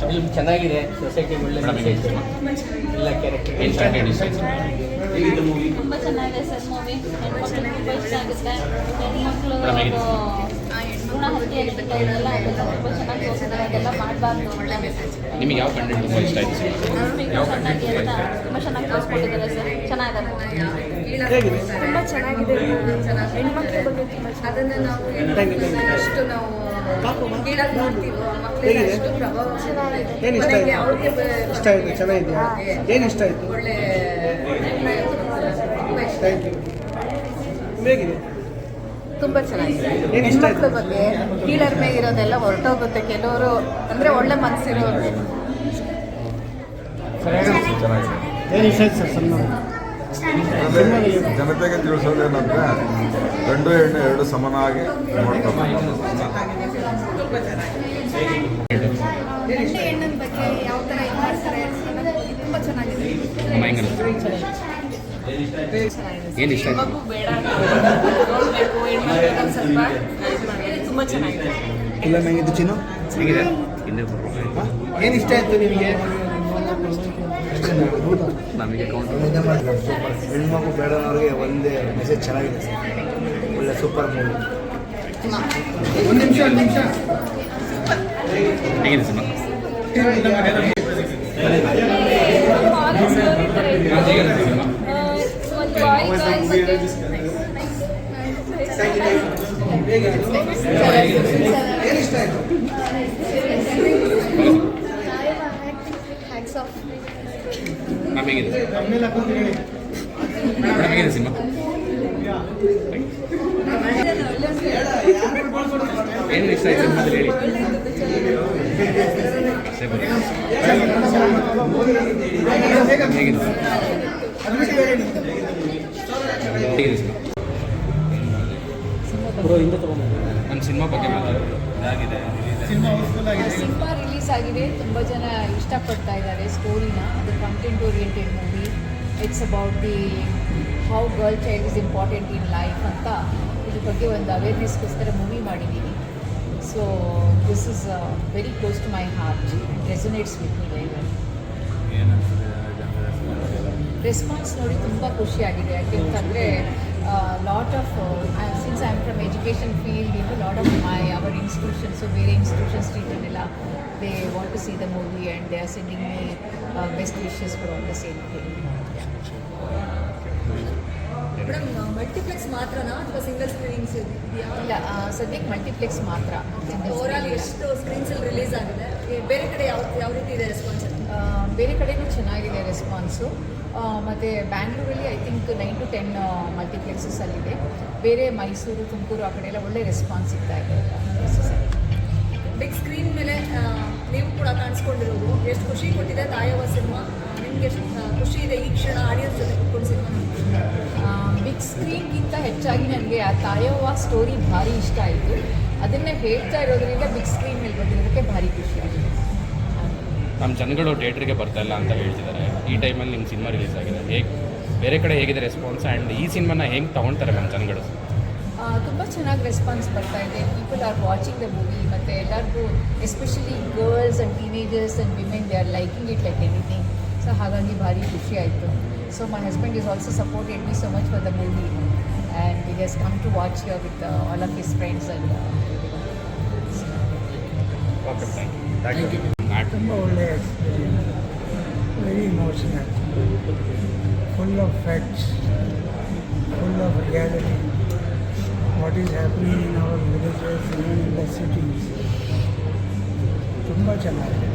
Film ಚೆನ್ನಾಗಿದೆ society ಒಳ್ಳೆ message ಎಲ್ಲ ಕ್ಯಾರೆಕ್ಟರ್ ತುಂಬ ಚೆನ್ನಾಗಿದೆ. ಸರ್ ಮೂವಿ ಹೆಣ್ಮಕ್ಳು ತುಂಬ ಇಷ್ಟ ಆಗುತ್ತೆ. ಹೆಣ್ಮಕ್ಳು ಹತ್ಯೆ ಇರುತ್ತೆ ಇದೆಲ್ಲ ತುಂಬ ಚೆನ್ನಾಗಿ ತೋರಿಸಿದ್ದಾರೆ ಅದೆಲ್ಲ ಮಾಡಬಾರ್ದು ಒಳ್ಳೆ ಮೆಸೇಜ್ ನಿಮಗೆ ಯಾವ ಕಂಟೆಂಟ್ ತುಂಬ ಇಷ್ಟ ಆಯ್ತು ಯಾವ ಕಂಟೆಂಟ್ ಚೆನ್ನಾಗಿ ತುಂಬ ಅಂತ ಇಷ್ಟ ಆಯ್ತು? ತುಂಬ ಚೆನ್ನಾಗಿ ತೋರಿಸ್ಕೊಟ್ಟಿದ್ದಾರೆ ಸರ್. ಚೆನ್ನಾಗಿದೆ. ತುಂಬ ಚೆನ್ನಾಗಿದೆ. ಹೆಣ್ಮಕ್ಳ ಬಗ್ಗೆ ತುಂಬ ಅದನ್ನು ನಾವು ಅಷ್ಟು ನಾವು ಕೀಳಾಗಿ ನೋಡ್ತೀವೋ ಮಕ್ಕಳಿಗೆ ಅಷ್ಟು ಪ್ರಭಾವ ಏನು ಇಷ್ಟ ಆಯ್ತು? ಇಷ್ಟ ಆಯ್ತು ಚೆನ್ನಾಗಿದೆಯಾ? ಏನು ಇಷ್ಟ ಆಯ್ತು? ಒಳ್ಳೆ ಥ್ಯಾಂಕ್ ಯು. ಹೇಗಿದೆ? ತುಂಬ ಚೆನ್ನಾಗಿದೆ? ಹೆಣ್ಮಕ್ಳ ಬಗ್ಗೆ ಕೀಳರ್ ಮೇಲೆ ಇರೋದೆಲ್ಲ ಹೊರಟೋಗುತ್ತೆ. ಕೆಲವರು ಅಂದರೆ ಒಳ್ಳೆ ಮನಸ್ಸಿರೋರು ಜನತೆಗೆ ತಿಳಿಸೋದೇನಂದ್ರೆ ಗಂಡು ಹೆಣ್ಣು ಎರಡು ಸಮನಾಗಿ ನೋಡ್ತಾರೆ ಗಂಡು ಹೆಣ್ಣಿನ ಬಗ್ಗೆ ಯಾವ ಥರ ಇದು ಮಾಡ್ತಾರೆ ಅನ್ನೋದು ತುಂಬ ಚೆನ್ನಾಗಿದೆ. ಏನು ಇಷ್ಟ? ಆಯ್ತು ಬೇಡ ನೋಡಬೇಕು. ಹೆಣ್ಮಕ್ಳಿಗೆ ಸ್ವಲ್ಪ ತುಂಬ ಚೆನ್ನಾಗಿದೆ. ಇಲ್ಲ ನಂಗಿದ್ದು ಚಿನ್ನು? ಹೇಗಿದೆ ಏನು ಇಷ್ಟ ಆಯ್ತು ನಿಮಗೆ? ನಮಗೆ ಕೌಂಟ್ ಸೂಪರ್ ಹೆಣ್ಮಗು ಬೇಡನವ್ರಿಗೆ ಒಂದೇ ಮೆಸೇಜ್ ಚೆನ್ನಾಗಿದೆ ಸರ್. ಒಳ್ಳೆ ಸೂಪರ್ ಮೂವಿ ಒಂದು ನಿಮಿಷ ಒಂದು ನಿಮಿಷ. ಹೇಗಿದೆ ಸಿನಿಮಾ? ಒಂದು ಬಾಯ್ ಗರ್ಲ್ ಬಗ್ಗೆ ಏನು ಇಷ್ಟ ಆಯ್ತು ಹ್ಯಾಟ್ಸ್ ಆಫ್ ಮ್ಯಾಮ್ ಹೇಗಿದೆ ಮೇಡಮ್ ಹೇಗಿದೆ ಸಿನಿಮಾ ಏನು ಇಷ್ಟ ಆಯ್ತು ಸಿನಿಮಾದಲ್ಲಿ ಹೇಳಿ ಅಷ್ಟೇ ಬರೀ. ಹೇಗಿದೆ ಹೇಗಿದೆ ಸಿನಿಮಾ ಬಗ್ಗೆ ಮಾತಾಡೋದು ಸಿನಿಮಾ ರಿಲೀಸ್ ಆಗಿದೆ. ತುಂಬ ಜನ ಇಷ್ಟಪಡ್ತಾ ಇದ್ದಾರೆ ಸ್ಟೋರಿನ ಅದು content oriented movie it's about the how girl child is important in life ಅಂತ ಇದ್ರ ಬಗ್ಗೆ ಒಂದು ಅವೇರ್ನೆಸ್ಗೋಸ್ಕರ ಮೂವಿ ಮಾಡಿದ್ದೀನಿ so this is very close to my heart resonates with me very well response ನೋಡಿ ತುಂಬ ಖುಷಿಯಾಗಿದೆ ಯಾಕೆಂತಂದರೆ lot of since I am from education field ಇನ್ನು lot of my our institutions ಬೇರೆ institutions ಟೀಚರ್ನೆಲ್ಲ they want to see the movie and they are sending me best wishes for all the same thing madam multiplex ಮಾತ್ರನಾ ಅಥವಾ single screens ಇಲ್ಲ ಸದ್ಯಕ್ಕೆ multiplex ಮಾತ್ರ. Overall ಎಷ್ಟು screens ಅಲ್ಲಿ release ಆಗಿದೆ. ಬೇರೆ ಕಡೆ ಯಾವ ಯಾವ ರೀತಿ ಇದೆ ರೆಸ್ಪಾನ್ಸ್ ಬೇರೆ ಕಡೆನೂ ಚೆನ್ನಾಗಿದೆ ರೆಸ್ಪಾನ್ಸು ಮತ್ತು ಬ್ಯಾಂಗ್ಳೂರಲ್ಲಿ I think nine to ten multiplexes ಅಲ್ಲಿದೆ. ಬೇರೆ ಮೈಸೂರು ತುಮಕೂರು ಆ ಕಡೆ ಎಲ್ಲ ಒಳ್ಳೆ ರೆಸ್ಪಾನ್ಸ್ ಸಿಗ್ತಾ ಇದೆ. ಬಿಗ್ ಸ್ಕ್ರೀನ್ ಮೇಲೆ ನೀವು ಕೂಡ ಕಾಣಿಸ್ಕೊಂಡಿರೋದು. ಎಷ್ಟು ಖುಷಿ ಕೊಟ್ಟಿದೆ ತಾಯವ ಸಿನಿಮಾ. ನಿಮ್ಗೆ ಎಷ್ಟು ಖುಷಿ ಇದೆ ಈ ಕ್ಷಣ ಆಡಿಯನ್ಸ್ ಜೊತೆ ಕುತ್ಕೊಂಡು ಸಿನಿಮಾ ಬಿಗ್ ಸ್ಕ್ರೀನ್ಗಿಂತ ಹೆಚ್ಚಾಗಿ ನನಗೆ ಆ ತಾಯವ್ವ ಸ್ಟೋರಿ ಭಾರಿ ಇಷ್ಟ ಆಯಿತು. ಅದನ್ನೇ ಹೇಳ್ತಾ ಇರೋದ್ರಿಂದ ಬಿಗ್ ಸ್ಕ್ರೀನ್ ಮೇಲೆ ಬಂದಿರೋದಕ್ಕೆ ಭಾರಿ ಖುಷಿ ಆಗಿದೆ. ನಮ್ಮ ಜನಗಳು ಥಿಯೇಟ್ರಿಗೆ ಬರ್ತಾ ಇಲ್ಲ ಅಂತ ಹೇಳ್ತಿದ್ದಾರೆ. ಈ ಟೈಮಲ್ಲಿ ನಿಮ್ಮ ಸಿನಿಮಾ ರಿಲೀಸ್ ಆಗಿದೆ. ಹೇಗೆ ಬೇರೆ ಕಡೆ ಹೇಗಿದೆ ರೆಸ್ಪಾನ್ಸ್ ಆ್ಯಂಡ್ ಈ ಸಿನಿಮಾನ ಹೆಂಗೆ ತೊಗೊಳ್ತಾರೆ ನಮ್ಮ ಜನಗಳು? ತುಂಬ ಚೆನ್ನಾಗಿ ರೆಸ್ಪಾನ್ಸ್ ಬರ್ತಾ ಇದೆ. People are watching the movie ಮತ್ತು ಎಲ್ಲರಿಗೂ especially girls and teenagers and women they are liking it like anything so ಹಾಗಾಗಿ ಭಾರಿ ಖುಷಿ ಆಯಿತು. So my husband is also supported me so much for the movie and it has come to watch your with all of his friends and okay thank you ತುಂಬ ಒಳ್ಳೆಯ very emotional full of facts full of reality what is happening in our villages in the cities ತುಂಬ ಚೆನ್ನಾಗಿದೆ.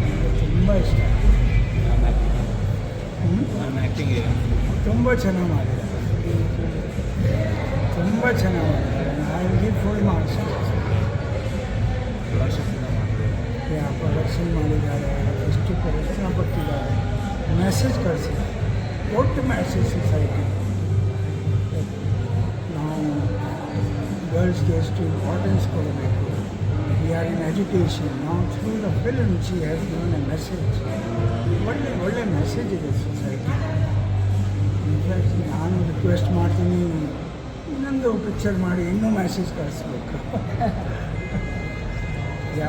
ನನಗೆ ತುಂಬ ಇಷ್ಟ. ತುಂಬ ಚೆನ್ನಾಗಿ ಮಾಡಿದ್ದಾರೆ. ತುಂಬ ಚೆನ್ನಾಗಿ ಮಾಡಿದ್ದಾರೆ. ನನಗೆ ಫುಲ್ ಮಾರ್ಕ್ಸ್ ಪ್ರೊಡಕ್ಷನ್ ಮಾಡಿದ್ದಾರೆ, ಎಷ್ಟು ಪ್ರದರ್ಶನ ಪಟ್ಟಿದ್ದಾರೆ. ಮೆಸೇಜ್ ಕಳಿಸಿ. ದೊಡ್ಡ ಮೆಸೇಜ್ ಸೊಸೈಟಿ ನಾವು ಗರ್ಲ್ಸ್ಗೆ ಎಷ್ಟು ಇಂಪಾರ್ಟೆನ್ಸ್ ಕೊಡಬೇಕು. ವಿ ಆರ್ ಇನ್ ಎಜುಕೇಷನ್ ನಾವು through the film she has given a message ಒಳ್ಳೆ ಒಳ್ಳೆ ಮೆಸೇಜ್ ಇದೆ ಸೊಸೈಟಿ ಇನ್ಫ್ಯಾಕ್ಟ್ ನಾನು ರಿಕ್ವೆಸ್ಟ್ ಮಾಡ್ತೀನಿ. ಇನ್ನೊಂದು ಪಿಕ್ಚರ್ ಮಾಡಿ, ಇನ್ನೂ ಮೆಸೇಜ್ ಕಳಿಸ್ಬೇಕು. ಯಾ